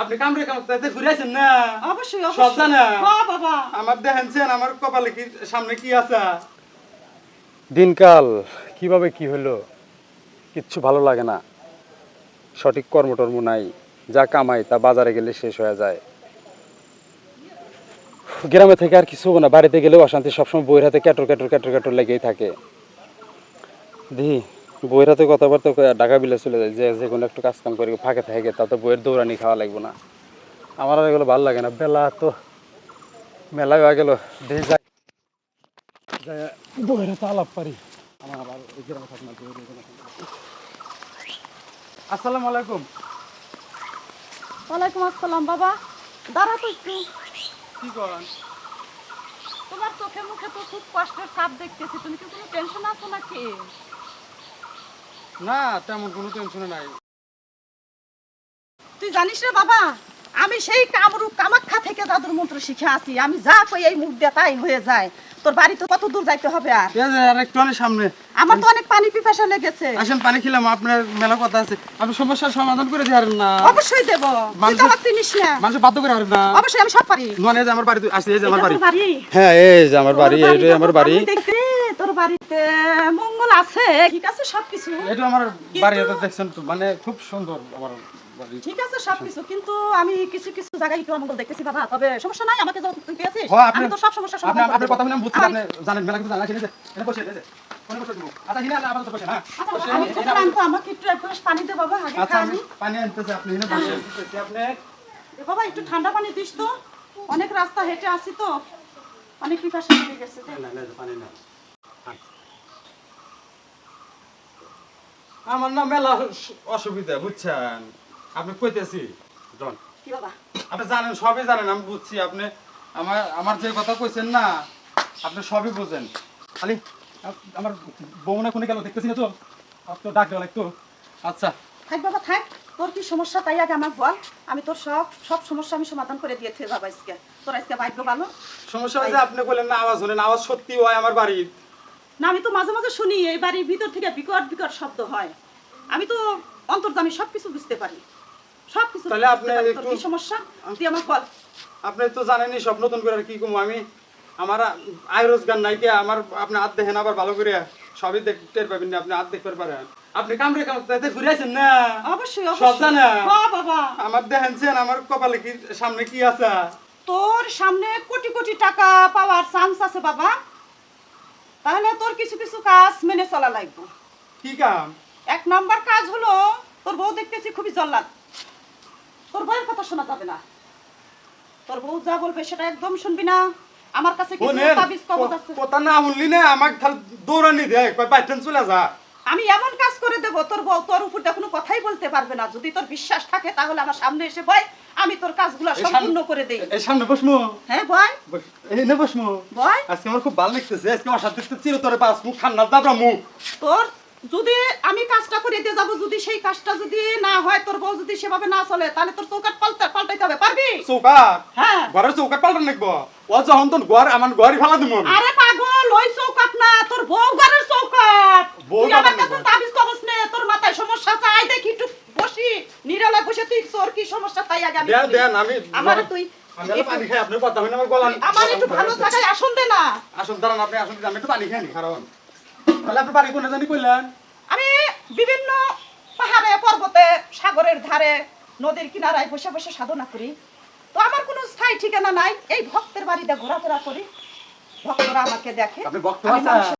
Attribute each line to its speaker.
Speaker 1: আপনি কামড়ে কামড়ে ঘুরেছেন না?
Speaker 2: অবশ্যই
Speaker 1: সব জানা?
Speaker 2: বাবা।
Speaker 1: আমার দেখেনছেন আমার কপালে কি সামনে কি আছে?
Speaker 3: দিনকাল কীভাবে কি হলো? কিচ্ছু ভালো লাগে না। সঠিক কর্মটর্ম নাই। যা কামাই তা বাজারে গেলে শেষ হয়ে যায়। গ্রামে থেকে আর কিছু না। বাড়িতে গেলেও অশান্তি সবসময় বইয়ের হাতে ক্যাটর ক্যাটর ক্যাটর ক্যাটর লেগেই থাকে। দি বইয়ের হাতে কথাবার্তা ঢাকা বিলে চলে যায় যে যে কোনো একটু কাজ কাম করি ফাঁকে থাকে তাতে বইয়ের দৌড়ানি খাওয়া লাগবে না। আমার আর এগুলো ভালো লাগে না। বেলা তো মেলায় হয়ে গেল যাই যাই বইয়ের হাতে আলাপ পারি। আমার আবার।
Speaker 1: আসসালামু আলাইকুম।
Speaker 2: ওয়ালাইকুম আসসালাম বাবা। দাঁড়া তো একটু।
Speaker 1: কি করেন?
Speaker 2: তোমার চোখে মুখে তো খুব কষ্টের দেখতেছি। তুমি কি কোনো টেনশন আছো নাকি?
Speaker 1: না তেমন কোনো টেনশন নাই।
Speaker 2: তুই জানিস রে বাবা আমি সেই কামরূপ কামাখ্যা থেকে জাদুর মন্ত্র শিখে আসি। আমি যা কই এই মুখ দিয়ে তাই হয়ে যায়। তোর বাড়ি তো কত দূর যাইতে হবে আর?
Speaker 1: এই যে আর একটু অনেক সামনে।
Speaker 2: আমার তো অনেক পানি পিপাসা লেগেছে।
Speaker 1: আসেন পানি খেলাম আপনার মেলা কথা আছে। আপনি সমস্যার সমাধান করে দিয়ে না।
Speaker 2: অবশ্যই দেব। তুই তো চিনিস না।
Speaker 1: মানুষ বাধ্য করে পারেন না।
Speaker 2: অবশ্যই আমি সব পারি।
Speaker 1: নন এই যে আমার বাড়ি আসছে এই যে আমার বাড়ি।
Speaker 2: তোর
Speaker 3: হ্যাঁ এই যে আমার বাড়ি
Speaker 2: তোর
Speaker 3: এইটাই আমার বাড়ি।
Speaker 2: তোর বাড়িতে মঙ্গল আছে ঠিক আছে সবকিছু।
Speaker 1: এটা আমার বাড়ি এটা দেখছেন তো মানে খুব সুন্দর আমার।
Speaker 2: ঠিক আছে সবকিছু। কিন্তু আমি কিছু কিছু জায়গায় একটু অমঙ্গল দেখতেছি বাবা। তবে সমস্যা নাই আমাকে যখন তুই পেয়েছিস
Speaker 1: হ্যাঁ, আপনি-
Speaker 2: আমি তো সব সমস্যার
Speaker 1: আপনি
Speaker 2: সমাধান
Speaker 1: আপনার কথা শুনে আমি বুঝছি আপনি জানেন মেলা কিছু জানা আছে এটা বসে দিব। আচ্ছা হ্যাঁ?
Speaker 2: আচ্ছা,
Speaker 1: বসে,
Speaker 2: আমি
Speaker 1: এটা-
Speaker 2: তো ক্লান্ত, আমাকে একটু এক গ্লাস পানি দে বাবা আগে
Speaker 1: আচ্ছা আপনি আপনি
Speaker 2: একটু ঠান্ডা পানি দিস তো। অনেক রাস্তা হেঁটে আসি তো। অনেক পিপাসা লেগে গেছে?
Speaker 1: পানি না আমার না মেলা অসুবিধা বুঝছেন? আপনি কইতেছি জন।
Speaker 2: কি বাবা?
Speaker 1: আপনি জানেন সবই জানেন আমি বুঝছি আপনি। আমার আমার যে কথা কইছেন না আপনি সবই বুঝেন। খালি আমার বউনা কোনে গেল দেখতেছি না তো? তো ডাক দেওয়া লাগতো। আচ্ছা।
Speaker 2: থাক বাবা থাক। তোর কি সমস্যা তাই আগে আমাকে বল। আমি তোর সব সব সমস্যা আমি সমাধান করে দিয়েছি যাব আজকে। তোর আজকে ভাগ্য ভালো?
Speaker 1: সমস্যা হয়েছে আপনি বললেন না আওয়াজ হলেন আওয়াজ সত্যি হয় আমার বাড়ির।
Speaker 2: না আমি তো মাঝে মাঝে শুনি এই বাড়ির ভিতর থেকে বিকট বিকট শব্দ হয়। আমি তো অন্তর্জামি সব কিছু বুঝতে পারি। সব কিছু
Speaker 1: তাহলে আপনি
Speaker 2: কি সমস্যা? তুই বল।
Speaker 1: আপনি তো জানেনই সব নতুন করে কি কমু। আমি আমার আয় রোজগার নাই কে আমার আপনি হাত দেখেন আবার ভালো করে সবই দেখ টের পাবেন না আপনি হাত দেখতে পারেন আপনি কামড়ে কামড়ে না।
Speaker 2: অবশ্যই
Speaker 1: সব
Speaker 2: অবশ্যই।
Speaker 1: জানা?
Speaker 2: হ্যাঁ বাবা।
Speaker 1: আমার দেখেনছেন আমার কপালে কি সামনে কি আছে?
Speaker 2: তোর সামনে কোটি কোটি টাকা পাওয়ার চান্স আছে বাবা। তাহলে তোর কিছু কিছু কাজ মেনে চলা লাগবে।
Speaker 1: কি কাম?
Speaker 2: এক নাম্বার কাজ হলো তোর বউ দেখতেছি খুবই জল্লাদ। তোর বউয়ের কথা শোনা যাবে না। তোর বউ যা বলবে সেটা একদম শুনবি না। আমার কাছে কিছু তাবিজ কবজ আছে।
Speaker 1: কথা না শুনলি না আমাকে খালি দৌড়ানি দেয় কয় বাইটেন চলে যা।
Speaker 2: আমি এমন কাজ করে দেব তোর বউ তোর উপর কোনো কথাই বলতে পারবে না। যদি তোর বিশ্বাস থাকে তাহলে আমার সামনে এসে বয় আমি তোর কাজগুলো সম্পূর্ণ করে দেই।
Speaker 1: এই সামনে বসমু।
Speaker 2: হ্যাঁ বয়?
Speaker 1: এই নে বসমু।
Speaker 2: বয়?
Speaker 1: আজকে আমার খুব ভালো লাগতেছে আজকে আমার সাথে চিরতরে পাঁচ মুখ খান্না দাবরা মুখ
Speaker 2: তোর যদি আমি কাজটা করে দিয়ে যাব যদি সেই কাজটা যদি না হয় তোর বউ যদি সেভাবে না চলে তাহলে তোর চৌকাট পাল্টা পাল্টাইতে হবে পারবি?
Speaker 1: চৌকাট
Speaker 2: হ্যাঁ।
Speaker 1: ঘরের চৌকাট পাল্টান নাকবো ও যখন তোর ঘর আমার ঘরই ফেলা দিব।
Speaker 2: আরে পাগল ওই চৌকাট না তোর বউ ঘরের চৌকাট
Speaker 1: বউ
Speaker 2: তুই আমার কাছে। তাবিজ কবজ নে তোর মাথায় সমস্যা চাই দেখি একটু বসি। নিরালা বসে তুই তোর কি সমস্যা? তাই আগে আমি
Speaker 1: দেন। দেন আমি
Speaker 2: আমারে তুই
Speaker 1: আমি পানি খাই আপনার কথা হইনা আমার গলা
Speaker 2: আমার একটু ভালো জায়গায় আসন দে না।
Speaker 1: আসুন দাঁড়ান আপনি আসুন আমি একটু পানি খাই নি কারণ তাহলে আপনার বাড়ি কোনে জানি কইলেন?
Speaker 2: আমি বিভিন্ন পাহাড়ে পর্বতে সাগরের ধারে নদীর কিনারায় বসে বসে সাধনা করি। তো আমার কোনো স্থায়ী ঠিকানা নাই। এই ভক্তের বাড়িতে ঘোরাফেরা করি। ভক্তরা আমাকে দেখে।
Speaker 1: আপনি ভক্ত আছেন?
Speaker 2: মানুষের